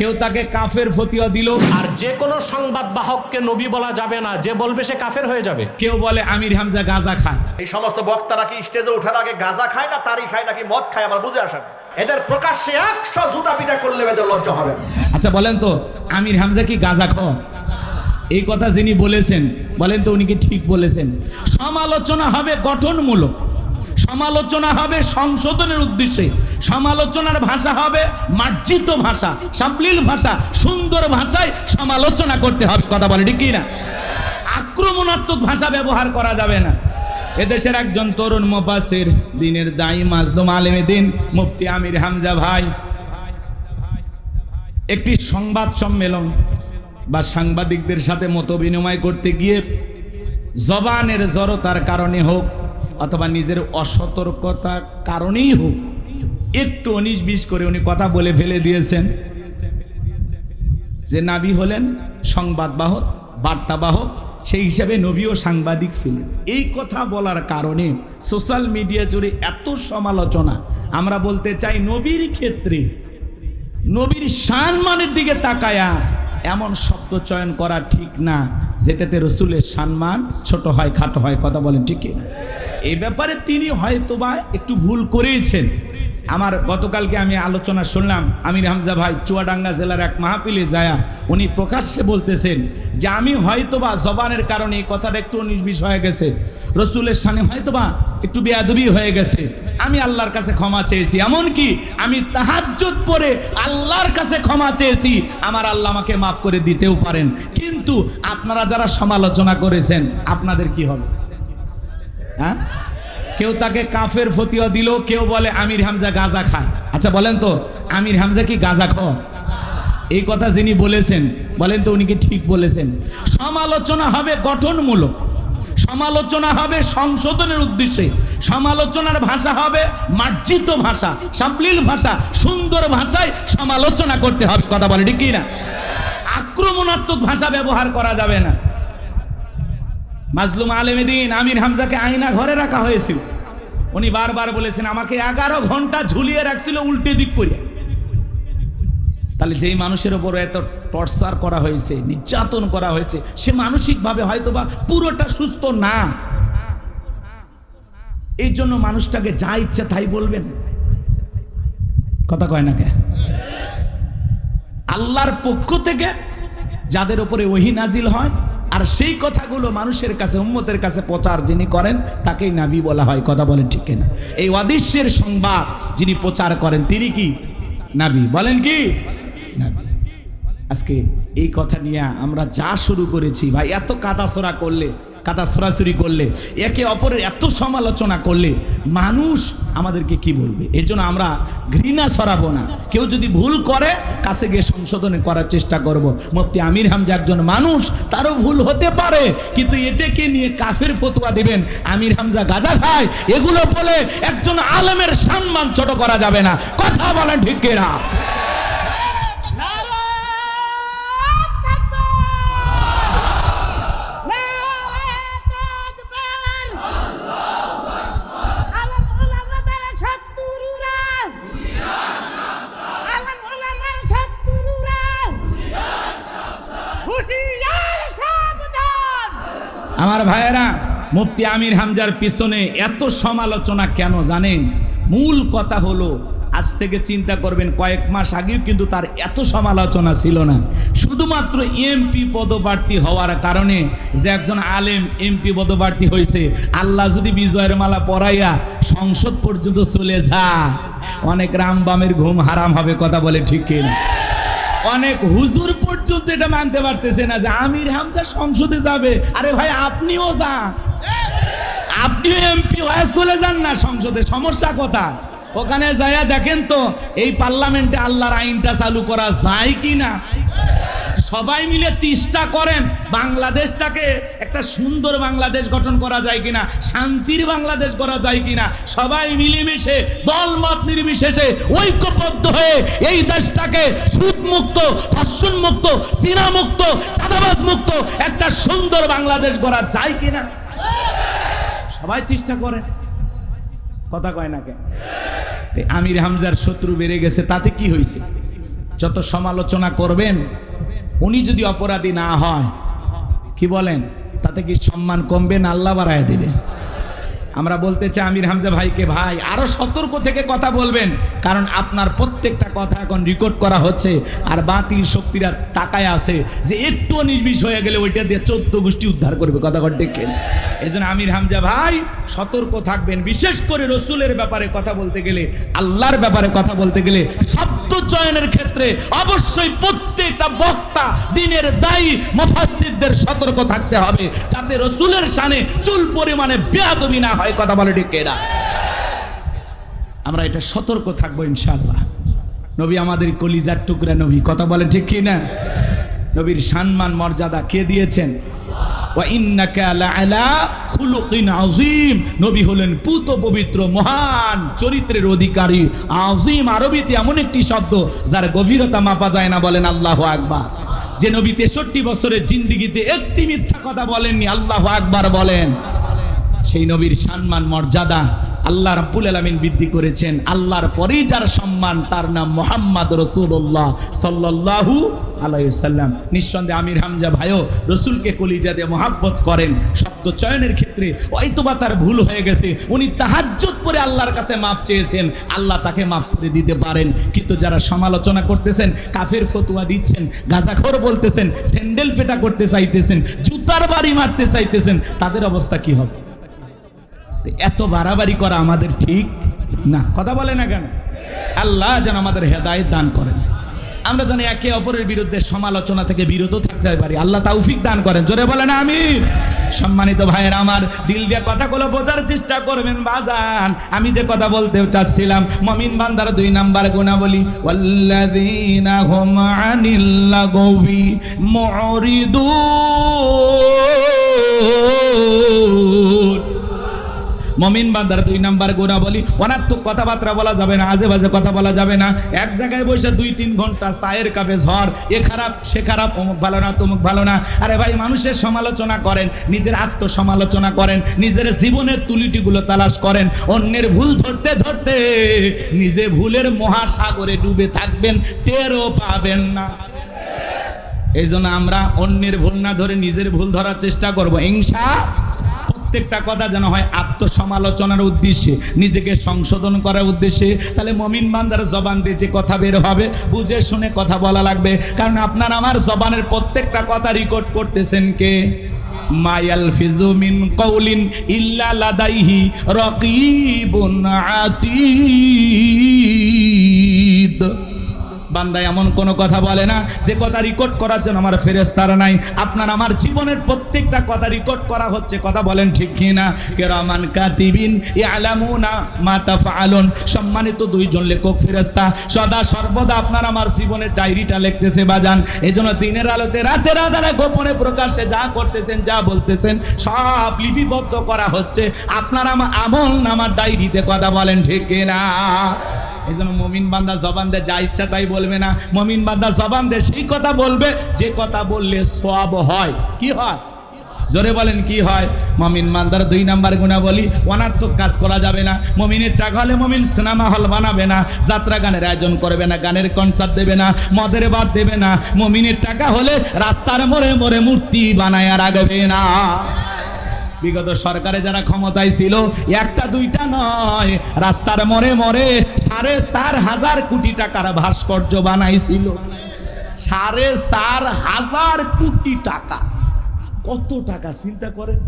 কেউ তাকে কাফের ফতিয়া দিল। আর যে কোনো সংবাদ বাহককে নবী বলা যাবে না যে বলবে সে কাফের হয়ে যাবে। কেউ বলে আমির হামজা গাজা খায় এই সমস্ত বক্তারা কি স্টেজে ওঠার আগে গাঁজা খায় না তারি খায় নাকি মদ খায় আমার বুঝে আসেন। এদের প্রকাশ্যে একশো জুতা পিটা করলে এদের লজ্জা হবে আচ্ছা বলেন তো আমির হামজা কি গাজা খ এই কথা যিনি বলেছেন বলেন তো উনি কি ঠিক বলেছেন? সমালোচনা হবে গঠনমূলক। সমালোচনা হবে সংশোধনের উদ্দেশ্যে। সমালোচনার ভাষা হবে মার্জিত ভাষা, সাবলীল ভাষা, সুন্দর ভাষায় সমালোচনা করতে হবে, কথা বলে, ঠিক না আক্রমণাত্মক ভাষা ব্যবহার করা যাবে না। এদেশের একজন তরুণ মোফাসির দিনের দায়ী মাজলুম আলেমে দিন মুফতি আমির হামজা ভাই। একটি সংবাদ সম্মেলন বা সাংবাদিকদের সাথে মত বিনিময় করতে গিয়ে জবানের জড়তার কারণে হোক অথবা নিজের অসতর্কতার কারণেই হোক একটু উনিশ বিশ করে উনি কথা বলে ফেলে দিয়েছেন। যে নাবি হলেন সংবাদবাহক, বার্তাবাহক, সেই হিসাবে নবীও সাংবাদিক ছিলেন। এই কথা বলার কারণে সোশ্যাল মিডিয়া জুড়ে এত সমালোচনা, আমরা বলতে চাই নবীর ক্ষেত্রে, নবীর সম্মানের দিকে তাকায়া এমন শব্দ চয়ন করা ঠিক না। যেটাতে রসুলের সম্মান ছোট হয়, খাটো হয়, কথা বলেন ঠিক কিনা? এই ব্যাপারে তিনি হয়তোবা একটু ভুল করেছেন আমার গতকালকে আমি আলোচনা শুনলাম, আমির হামজা ভাই চুয়াডাঙ্গা জেলার এক মাহফিলে যায়া উনি প্রকাশ্যে বলতেছেন যে আমি হয়তোবা জবানের কারণে এই কথাটা একটু নির্বিষ হয়ে গেছে। রসুলের সামনে হয়তোবা একটু বেয়াদবি হয়ে গেছে। আমি আল্লাহর কাছে ক্ষমা চেয়েছি। এমনকি আমি তাহাজ্জুদ পরে আল্লাহর কাছে ক্ষমা চেয়েছি। আমার আল্লাহ আমাকে মাফ করে দিতেও পারেন। কিন্তু আপনারা যারা সমালোচনা করেছেন, আপনাদের কি হবে? হ্যাঁ? কেউ তাকে কাফের ফতিয়া দিল, কেউ বলে, আমির হামজা গাজা খায়। আচ্ছা বলেন তো, আমির হামজা কি গাজা খ এই কথা যিনি বলেছেন, বলেন তো উনি কি ঠিক বলেছেন? সমালোচনা হবে গঠনমূলক। সমালোচনা হবে সংশোধনের উদ্দেশ্যে। সমালোচনার ভাষা হবে মার্জিত ভাষা, সাবলীল ভাষা, সুন্দর ভাষায় সমালোচনা করতে হবে। কথা বলে ঠিক না আক্রমণাত্মক ভাষা ব্যবহার করা যাবে না। মাজলুম আলেমেদিন আমির হামজাকে আয়না ঘরে রাখা হয়েছিল। উনি বারবার বলেছেন, আমাকে এগারো ঘণ্টা ঝুলিয়ে রাখছিল উল্টে দিক করে তাহলে যেই মানুষের ওপর এত টর্চার করা হয়েছে, নির্যাতন করা হয়েছে, সে মানসিকভাবে হয়তোবা পুরোটা সুস্থ না। এই জন্য মানুষটাকে যা ইচ্ছা তাই বলবেন। কথা কয় না কে? আল্লাহর পক্ষ থেকে যাদের উপরে ওহি নাজিল হয়, আর সেই কথাগুলো মানুষের কাছে, উম্মতের কাছে প্রচার যিনি করেন, তাকেই নাবি বলা হয়। কথা বলেন ঠিক না এই অদৃশ্যের সংবাদ যিনি প্রচার করেন, তিনি কি? নাবি। বলেন কি? নাবি আজকে এই কথা নিয়ে আমরা যা শুরু করেছি, ভাই, এত কাদাছড়া করলে কাদা সরাসরি করলে, একে অপরের এত সমালোচনা করলে, মানুষ আমাদেরকে কি বলবে? এই জন্য আমরা ঘৃণা ছড়াবো না। কেউ যদি ভুল করে, কাছে গিয়ে সংশোধন করার চেষ্টা করব। মুফতি আমির হামজা একজন মানুষ, তারও ভুল হতে পারে, কিন্তু এটাকে নিয়ে কাফের ফতুয়া দিবেন আমির হামজা গাজা খায় এগুলো বলে একজন আলেমের সম্মান ছোট করা যাবে না। কথা বলেন ঠিক না আমার ভাইয়েরা, মুফতি আমির হামজার পিছনে এত সমালোচনা কেন জানেন? মূল কথা হলো, আজ থেকে চিন্তা করবেন, কয়েক মাস আগেও কিন্তু তার এত সমালোচনা ছিল না। শুধুমাত্র এমপি পদপ্রার্থী হওয়ার কারণে যে একজন আলেম এমপি পদপ্রার্থী হয়েছে, আল্লাহ যদি বিজয়ের মালা পরাইয়া সংসদ পর্যন্ত চলে যা অনেক রামবামের ঘুম হারাম হবে, কথা বলে ঠিক কিনা? অনেক হুজুর পর্যন্ত এটা মানতে পারতেছে না যে আমির হামজা সংসদে যাবে। আরে ভাই, আপনিও যান। আপনিও এমপি হয়ে চলে যান না সংসদে, সমস্যা কথা। ওখানে যায়া দেখেন তো, এই পার্লামেন্টে আল্লাহর আইনটা চালু করা যায় কি না সবাই মিলে চেষ্টা করেন বাংলাদেশটাকে একটা সুন্দর বাংলাদেশ গঠন করা যায় কিনা, শান্তির বাংলাদেশ করা যায় কিনা, সবাই মিলেমিশে, দলমত নির্বিশেষে ঐক্যবদ্ধ হয়ে এই দেশটাকে সুদ মুক্ত ধর্ষণ মুক্ত চীনা মুক্ত চাঁদাবাজ মুক্ত একটা সুন্দর বাংলাদেশ করা যায় কিনা। সবাই চেষ্টা করেন। কথা কয় না কেন? আমির হামজার শত্রু বেড়ে গেছে, তাতে কি হয়েছে যত সমালোচনা করবেন উনি যদি অপরাধী না হয়, কি বলেন? তাতে কি সম্মান কমবে না? আল্লাহ বাড়ায় দিবে। আমরা বলতে চাই, আমির হামজা ভাইকে, ভাই, আরও সতর্ক থেকে কথা বলবেন, কারণ আপনার প্রত্যেকটা কথা এখন রেকর্ড করা হচ্ছে আর বাতিল শক্তিরা তাকায় আছে যে একটু নির্বিষ হয়ে গেলে ওইটা দিয়ে চোদ্দ গোষ্ঠী উদ্ধার করবে। কথা ডেকে এই জন্য আমির হামজা ভাই, সতর্ক থাকবেন। বিশেষ করে রসুলের ব্যাপারে কথা বলতে গেলে, আল্লাহর ব্যাপারে কথা বলতে গেলে শব্দ চয়নের ক্ষেত্রে অবশ্যই প্রত্যেকটা বক্তা, দিনের দায়ী মুফাসসিরদের সতর্ক থাকতে হবে, যাতে রসুলের শানে চুল পরিমাণে বেয়াদবি না হয়। কথা বলে ঠিক না আমরা এটা সতর্ক থাকব, ইনশাআল্লাহ। নবী আমাদের কলিজার টুকরা নবী, কথা বলে ঠিক কি না নবীর সম্মান, মর্যাদা কে দিয়েছেন? নবী হলেন পুত পবিত্র, মহান, চরিত্রের অধিকারী। আযীম আরবিতে এমন একটি শব্দ, যার গভীরতা মাপা যায় না, বলেন আল্লাহু আকবার। যে নবী তেষট্টি বছরের জিন্দিগিতে একটি মিথ্যা কথা বলেননি, আল্লাহ আকবার বলেন। সেই নবীর সম্মান, মর্যাদা আল্লাহ রাব্বুল আলামিন বৃদ্ধি করেছেন। আল্লাহর পরেই যার সম্মান, তার নাম মোহাম্মদ রসুল্লাহ সাল্লাল্লাহু আলাইহি সাল্লাম নিঃসন্দেহে আমির হামজা ভাইও রসুলকে কলিজা দিয়ে মহাব্বত করেন। শব্দ চয়নের ক্ষেত্রে হয়তোবা তার ভুল হয়ে গেছে। উনি তাহাজ্জুদ পরে আল্লাহর কাছে মাফ চেয়েছেন। আল্লাহ তাকে মাফ করে দিতে পারেন। কিন্তু যারা সমালোচনা করতেছেন, কাফের ফতুয়া দিচ্ছেন, গাজাখর বলতেছেন, স্যান্ডেল পেটা করতে চাইতেছেন, জুতার বাড়ি মারতে চাইতেছেন, তাদের অবস্থা কি হবে? এত বাড়াবাড়ি করা আমাদের ঠিক না। কথা বলে না কেন? আল্লাহ যেন আমাদের হেদায়ত দান করেন। আমরা জানি একে অপরের বিরুদ্ধে সমালোচনা থেকে বিরত থাকতে পারি। আল্লাহ তৌফিক দান করেন। জোরে বলেন আমি সম্মানিত ভাইয়ের, আমার দিল দিয়ে কথাগুলো বোঝার চেষ্টা করবেন বাজান। আমি যে কথা বলতে চাচ্ছিলাম, মমিন বান্দার দুই নাম্বার গুণা বলি ওয়াল্লাযীনা হুম মমিন বান্দার দুই নাম্বার গোনা বলি, অনাত্মক কথাবার্তা বলা যাবে না আজে বাজে কথা বলা যাবে না। এক জায়গায় বসে দুই তিন ঘণ্টা চায়ের কাপে ঝড়, এ খারাপ, সে খারাপ, অমুক ভালো না, তমুক ভালো না। আরে ভাই, মানুষের সমালোচনা করেন, নিজের আত্মসমালোচনা করেন, নিজের জীবনের তুলিটিগুলো তালাশ করেন, অন্যের ভুল ধরতে ধরতে নিজে ভুলের মহাসাগরে ডুবে থাকবেন, টেরও পাবেন না। এই জন্য আমরা অন্যের ভুল না ধরে নিজের ভুল ধরার চেষ্টা করব হিংসা প্রত্যেকটা কথা যেন হয় আত্মসমালোচনার উদ্দেশ্যে, নিজেকে সংশোধন করার উদ্দেশ্যে। তাহলে মমিন বান্দার জবান দিয়ে যে কথা বের হবে, বুঝে শুনে কথা বলা লাগবে। কারণ আপনার আমার জবানের প্রত্যেকটা কথা রেকর্ড করতেছেন কে? মায়াল ফিজু মিন কৌলিন ইল্লা লাদাইহি রকিবুন বান্দা এমন কোনো কথা বলে না, যে কথা রেকর্ড করার জন্য আমার ফেরেস্তারা নাই। আপনার আমার জীবনের প্রত্যেকটা কথা রেকর্ড করা হচ্ছে, কথা বলেন ঠিক কি না কেরামান কাতিবিন ইয়ালামুনা মা তাফআলুন। সম্মানিত দুইজন লেখক ফেরেস্তা সদা সর্বদা আপনার আমার জীবনের ডায়েরিটা লিখতেছে, বাজান। এজন্য দিনের আলোতে, রাতের আধারে গোপনে প্রকাশ্যে যা করতেছেন, যা বলতেছেন, সব লিপিবদ্ধ করা হচ্ছে। আপনার আমার আমল আমার ডায়েরিতে কথা বলেন ঠিক না এই জন্য মমিন বান্দা জবান দে, যা ইচ্ছা তাই বলবে না। মমিন বান্দা জবান দে, সেই কথা বলবে, যে কথা বললে সব হয়। কি হয়? জোরে বলেন, কি হয়? মমিন মান্দার দুই নাম্বার গুণা বলি অনার্থক কাজ করা যাবে না। মমিনের টাকা হলে মমিন সিনেমা হল বানাবে না, যাত্রা গানের আয়োজন করবে না, গানের কনসার্ট দেবে না, মদের বাদ দেবে না। মমিনের টাকা হলে রাস্তার মোড়ে মোড়ে মূর্তি বানায় রাখবে না। বিগত সরকারে যারা ক্ষমতায় ছিল, একটা দুইটা নয়। রাস্তার মরে মরে সাড়ে চার হাজার কোটি টাকার ভাস্কর্য বানাইছিল। সাড়ে চার হাজার কোটি টাকা। কত টাকা? চিন্তা করেন।